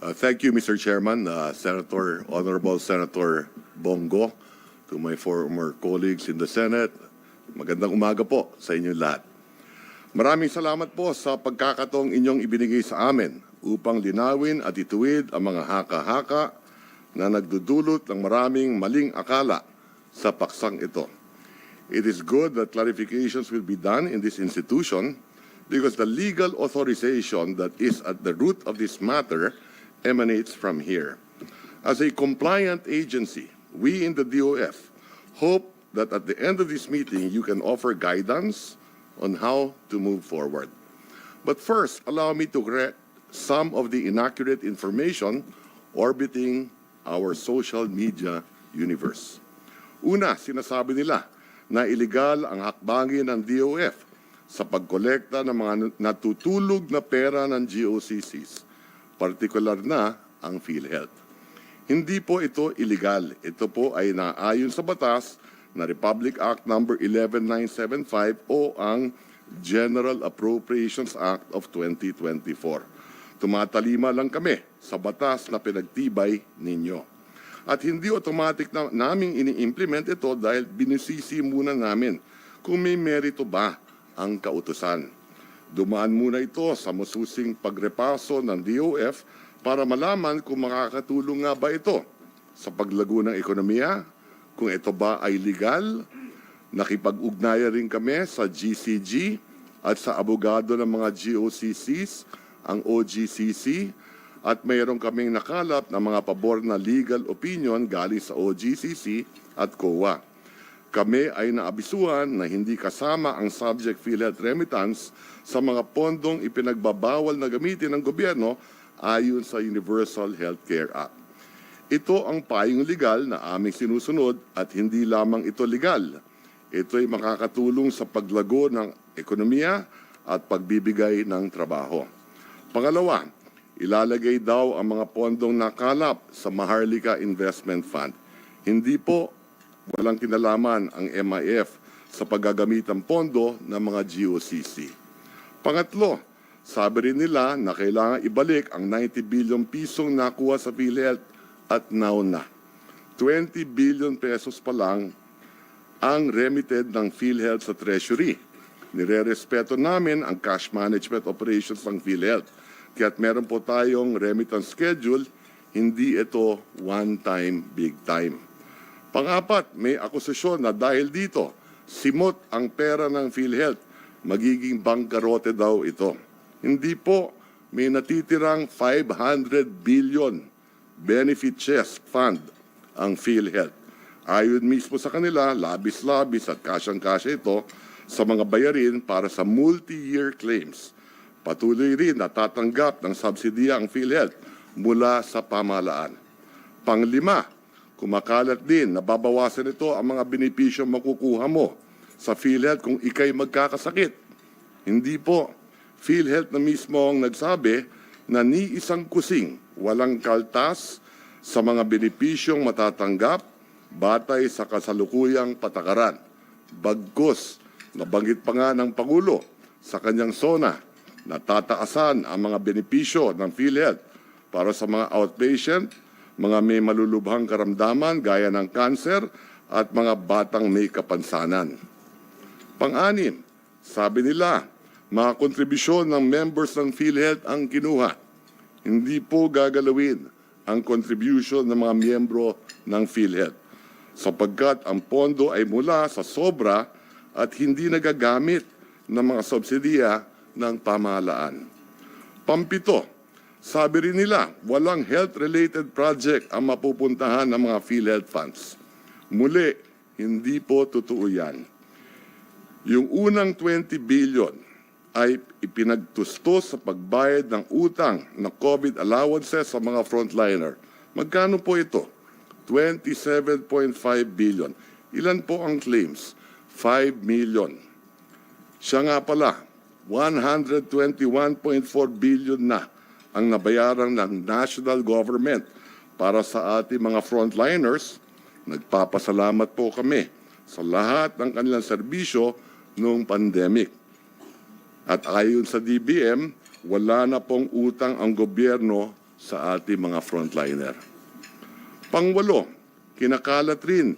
Uh, thank you, Mr. Chairman, uh, Senator, Honorable Senator Bongo, to my former colleagues in the Senate. Magandang umaga po sa inyo lahat. Maraming salamat po sa pagkakataong inyong ibinigay sa amin upang linawin at ituwid ang mga haka-haka na nagdudulot ng maraming maling akala sa paksang ito. It is good that clarifications will be done in this institution because the legal authorization that is at the root of this matter emanates from here. As a compliant agency, we in the DOF hope that at the end of this meeting you can offer guidance on how to move forward. But first, allow me to correct some of the inaccurate information orbiting our social media universe. Una, sinasabi nila na illegal ang hakbangin ng DOF sa pagkolekta ng mga natutulog na pera ng GOCCs, partikular na ang PhilHealth. Hindi po ito illegal. Ito po ay naayon sa batas na Republic Act number 11975 o ang General Appropriations Act of 2024. Tumatalima lang kami sa batas na pinagtibay ninyo. At hindi automatic na naming ini-implement ito dahil binisisi muna namin kung may merito ba ang kautusan. Dumaan muna ito sa masusing pagrepaso ng DOF para malaman kung makakatulong nga ba ito sa paglago ng ekonomiya, kung ito ba ay legal. Nakipag-ugnayan rin kami sa GCG at sa abogado ng mga GOCCs, ang OGCC, at mayroon kaming nakalap ng mga pabor na legal opinion galing sa OGCC at COA. Kami ay naabisuhan na hindi kasama ang subject PhilHealth remittance sa mga pondong ipinagbabawal na gamitin ng gobyerno ayon sa Universal Healthcare Act. Ito ang payong legal na aming sinusunod at hindi lamang ito legal. Ito ay makakatulong sa paglago ng ekonomiya at pagbibigay ng trabaho. Pangalawa, ilalagay daw ang mga pondong nakalap sa Maharlika Investment Fund. Hindi po walang kinalaman ang MIF sa paggagamit ng pondo ng mga GOCC. Pangatlo, sabi rin nila na kailangan ibalik ang 90 billion pisong nakuha sa PhilHealth at now na. 20 billion pesos pa lang ang remitted ng PhilHealth sa Treasury. Nire-respeto namin ang cash management operations ng PhilHealth. Kaya't meron po tayong remittance schedule, hindi ito one time, big time. Pangapat, may akusasyon na dahil dito, simot ang pera ng PhilHealth, magiging bangkarote daw ito. Hindi po, may natitirang 500 billion benefit chest fund ang PhilHealth. Ayon mismo sa kanila, labis-labis at kasyang-kasya ito sa mga bayarin para sa multi-year claims. Patuloy rin natatanggap ng subsidiya ang PhilHealth mula sa pamahalaan. Panglima, kumakalat din na babawasan ito ang mga benepisyo makukuha mo sa PhilHealth kung ikay magkakasakit. Hindi po. PhilHealth na mismo ang nagsabi na ni isang kusing walang kaltas sa mga benepisyong matatanggap batay sa kasalukuyang patakaran. Bagkus, nabanggit pa nga ng Pangulo sa kanyang sona na tataasan ang mga benepisyo ng PhilHealth para sa mga outpatient, mga may malulubhang karamdaman gaya ng cancer at mga batang may kapansanan. Pang-anim, sabi nila, mga kontribusyon ng members ng PhilHealth ang kinuha. Hindi po gagalawin ang contribution ng mga miyembro ng PhilHealth sapagkat ang pondo ay mula sa sobra at hindi nagagamit ng mga subsidiya ng pamahalaan. Pampito, sabi rin nila, walang health-related project ang mapupuntahan ng mga PhilHealth funds. Muli, hindi po totoo yan. Yung unang 20 billion ay ipinagtusto sa pagbayad ng utang na COVID allowances sa mga frontliner. Magkano po ito? 27.5 billion. Ilan po ang claims? 5 million. Siya nga pala, 121.4 billion na ang nabayaran ng national government para sa ating mga frontliners. Nagpapasalamat po kami sa lahat ng kanilang serbisyo noong pandemic. At ayon sa DBM, wala na pong utang ang gobyerno sa ating mga frontliner. Pangwalo, kinakalat rin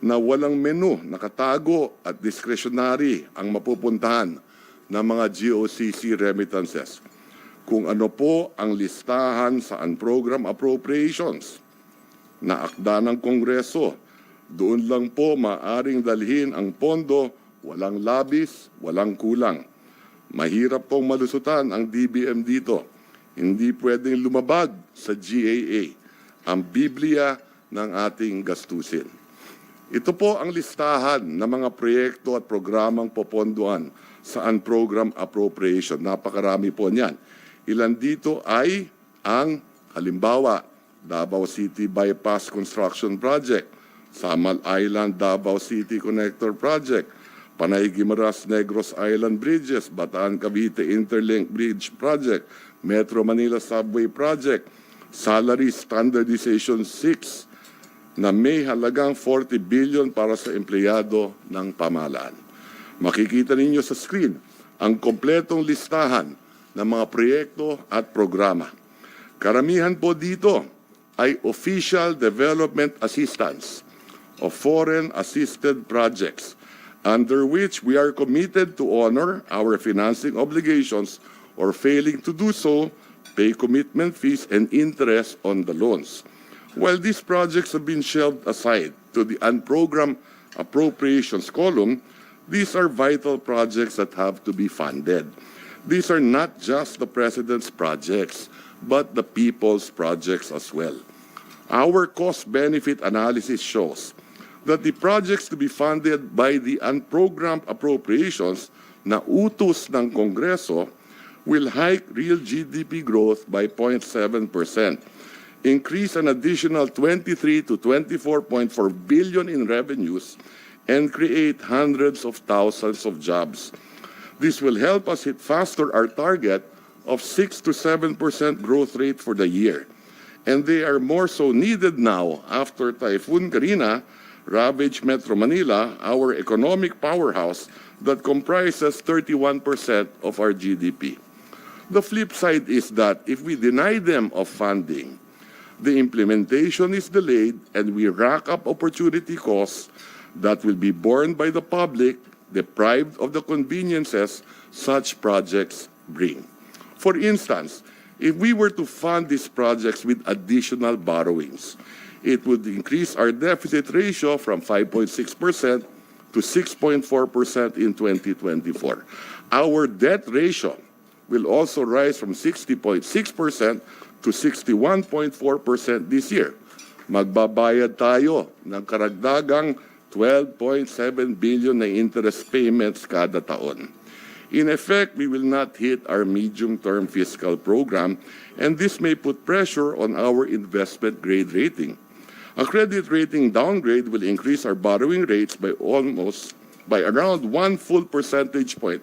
na walang menu, nakatago at discretionary ang mapupuntahan ng mga GOCC remittances. Kung ano po ang listahan sa unprogram appropriations na akda ng Kongreso, doon lang po maaring dalhin ang pondo, walang labis, walang kulang. Mahirap pong malusutan ang DBM dito. Hindi pwedeng lumabag sa GAA, ang Biblia ng ating gastusin. Ito po ang listahan ng mga proyekto at programang popondoan sa unprogram appropriation. Napakarami po niyan. Ilan dito ay ang halimbawa Davao City Bypass Construction Project, Samal Island Davao City Connector Project, Panay Guimaras Negros Island Bridges, Bataan Cavite Interlink Bridge Project, Metro Manila Subway Project, Salary Standardization 6, na may halagang 40 billion para sa empleyado ng pamahalaan. Makikita ninyo sa screen ang kompletong listahan ng mga proyekto at programa. Karamihan po dito ay official development assistance of foreign assisted projects under which we are committed to honor our financing obligations or failing to do so, pay commitment fees and interest on the loans. While these projects have been shelved aside to the unprogrammed appropriations column, these are vital projects that have to be funded. These are not just the President's projects, but the people's projects as well. Our cost-benefit analysis shows that the projects to be funded by the unprogrammed appropriations na utos ng Kongreso will hike real GDP growth by 0.7%, increase an additional 23 to 24.4 billion in revenues, and create hundreds of thousands of jobs. This will help us hit faster our target of 6 to 7% growth rate for the year. And they are more so needed now after Typhoon Karina ravaged Metro Manila, our economic powerhouse that comprises 31% of our GDP. The flip side is that if we deny them of funding, the implementation is delayed and we rack up opportunity costs that will be borne by the public deprived of the conveniences such projects bring. For instance, if we were to fund these projects with additional borrowings, it would increase our deficit ratio from 5.6% to 6.4% in 2024. Our debt ratio will also rise from 60.6% to 61.4% this year. Magbabayad tayo ng karagdagang 12.7 billion na interest payments kada taon. In effect, we will not hit our medium-term fiscal program, and this may put pressure on our investment grade rating. A credit rating downgrade will increase our borrowing rates by almost by around one full percentage point.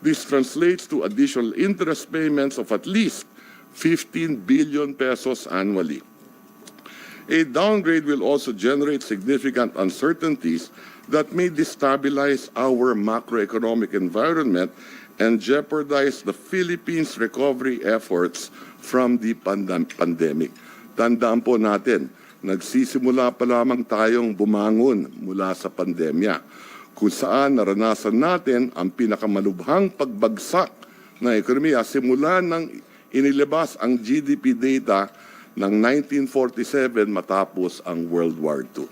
This translates to additional interest payments of at least 15 billion pesos annually. A downgrade will also generate significant uncertainties that may destabilize our macroeconomic environment and jeopardize the Philippines' recovery efforts from the pandem- pandemic. Tandaan po natin, nagsisimula pa lamang tayong bumangon mula sa pandemya, kung saan naranasan natin ang pinakamalubhang pagbagsak ng ekonomiya simula nang inilabas ang GDP data ng 1947 matapos ang World War II.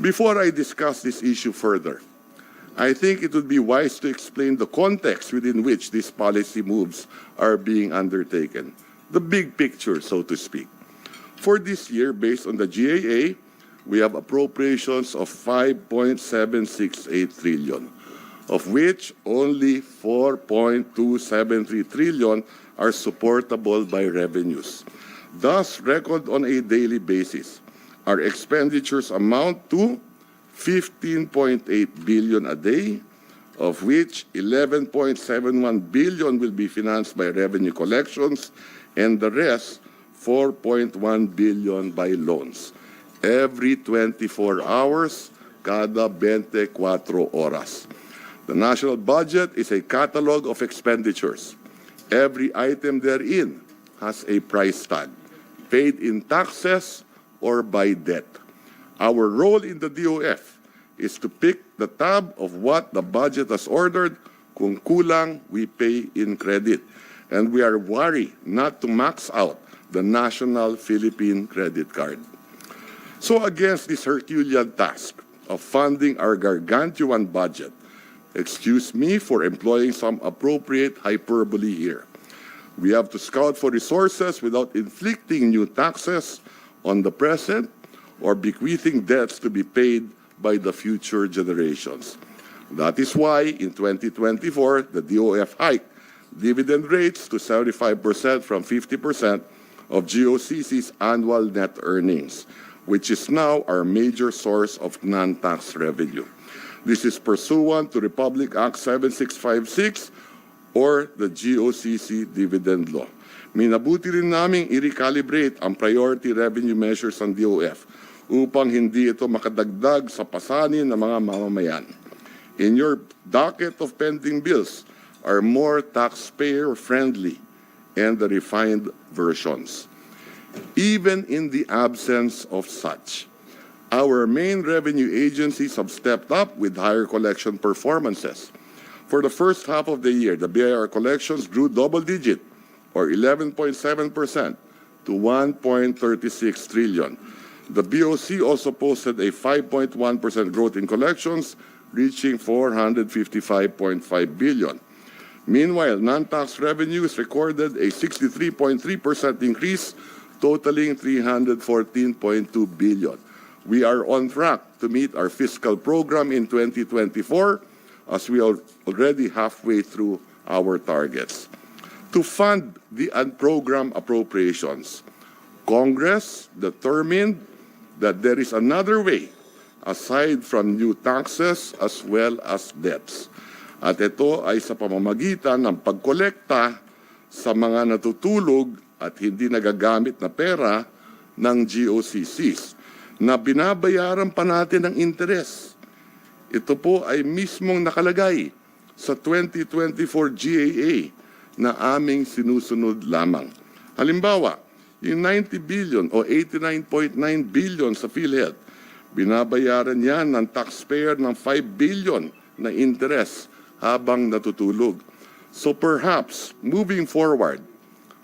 Before I discuss this issue further, I think it would be wise to explain the context within which these policy moves are being undertaken, the big picture, so to speak. For this year, based on the GAA, we have appropriations of 5.768 trillion, of which only 4.273 trillion are supportable by revenues. Thus, record on a daily basis, our expenditures amount to 15.8 billion a day, of which 11.71 billion will be financed by revenue collections and the rest 4.1 billion by loans. Every 24 hours, cada 24 oras. The national budget is a catalog of expenditures. Every item therein has a price tag, paid in taxes or by debt. Our role in the DOF is to pick the tab of what the budget has ordered. Kung kulang, we pay in credit. And we are worried not to max out the National Philippine Credit Card. So against this Herculean task of funding our gargantuan budget, excuse me for employing some appropriate hyperbole here. We have to scout for resources without inflicting new taxes on the present or bequeathing debts to be paid by the future generations. That is why in 2024, the DOF hiked dividend rates to 75% from 50% of GOCC's annual net earnings, which is now our major source of non-tax revenue. This is pursuant to Republic Act 7656 or the GOCC dividend law. Minabuti rin naming i-recalibrate ang priority revenue measures ng DOF upang hindi ito makadagdag sa pasanin ng mga mamamayan. In your docket of pending bills are more taxpayer-friendly and the refined versions. Even in the absence of such, our main revenue agencies have stepped up with higher collection performances. For the first half of the year, the BIR collections grew double digit or 11.7% to 1.36 trillion. The BOC also posted a 5.1% growth in collections, reaching 455.5 billion. Meanwhile, non-tax revenues recorded a 63.3% increase, totaling 314.2 billion. We are on track to meet our fiscal program in 2024 as we are already halfway through our targets. To fund the unprogrammed appropriations, Congress determined that there is another way aside from new taxes as well as debts. At ito ay sa pamamagitan ng pagkolekta sa mga natutulog at hindi nagagamit na pera ng GOCCs na binabayaran pa natin ng interes. Ito po ay mismong nakalagay sa 2024 GAA na aming sinusunod lamang. Halimbawa, yung 90 billion o 89.9 billion sa PhilHealth, binabayaran yan ng taxpayer ng 5 billion na interest habang natutulog. So perhaps, moving forward,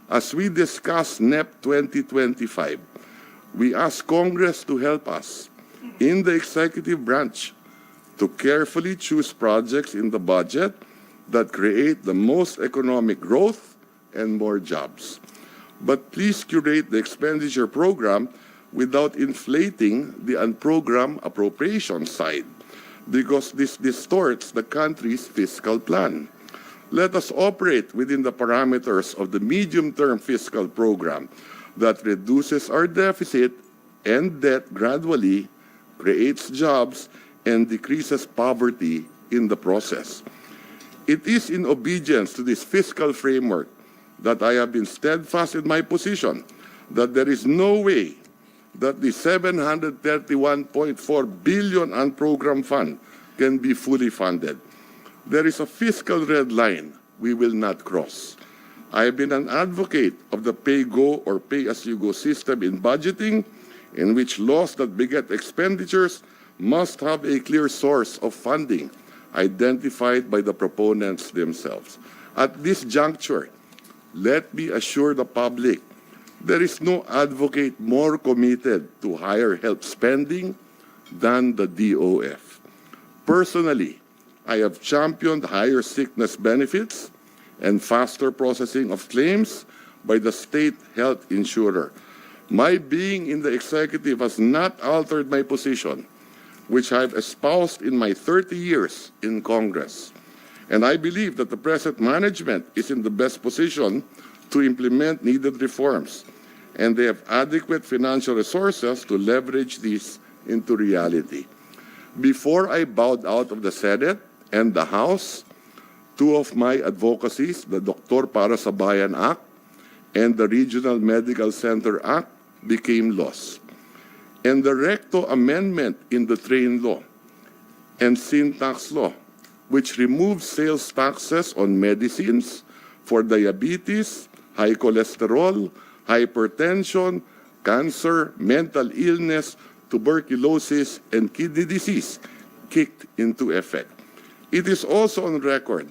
as we discuss NEP 2025, we ask Congress to help us in the executive branch to carefully choose projects in the budget that create the most economic growth and more jobs. But please curate the expenditure program without inflating the unprogrammed appropriation side because this distorts the country's fiscal plan. Let us operate within the parameters of the medium-term fiscal program that reduces our deficit and debt gradually, creates jobs, and decreases poverty in the process. It is in obedience to this fiscal framework that I have been steadfast in my position that there is no way that the 731.4 billion unprogrammed fund can be fully funded. There is a fiscal red line we will not cross. I have been an advocate of the pay-go or pay-as-you-go system in budgeting, in which laws that beget expenditures must have a clear source of funding identified by the proponents themselves. At this juncture, let me assure the public there is no advocate more committed to higher health spending than the DOF. Personally, I have championed higher sickness benefits and faster processing of claims by the state health insurer. My being in the executive has not altered my position, which I've espoused in my 30 years in Congress. And I believe that the present management is in the best position to implement needed reforms, and they have adequate financial resources to leverage these into reality. Before I bowed out of the Senate and the House, two of my advocacies, the Doktor Para sa Bayan Act and the Regional Medical Center Act, became laws. And the Recto Amendment in the Train Law and Sin Tax Law, which removes sales taxes on medicines for diabetes, high cholesterol, hypertension, cancer, mental illness, tuberculosis, and kidney disease kicked into effect. It is also on record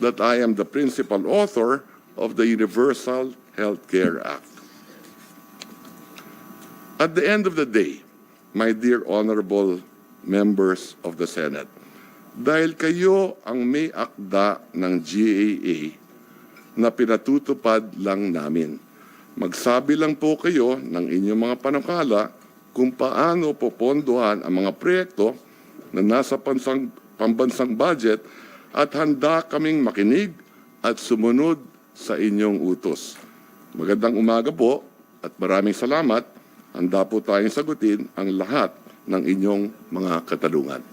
that I am the principal author of the Universal Health Care Act. At the end of the day, my dear honorable members of the Senate, dahil kayo ang may akda ng GAA na pinatutupad lang namin. Magsabi lang po kayo ng inyong mga panukala kung paano popondohan ang mga proyekto na nasa pansang, pambansang budget at handa kaming makinig at sumunod sa inyong utos. Magandang umaga po at maraming salamat. Handa po tayong sagutin ang lahat ng inyong mga katanungan.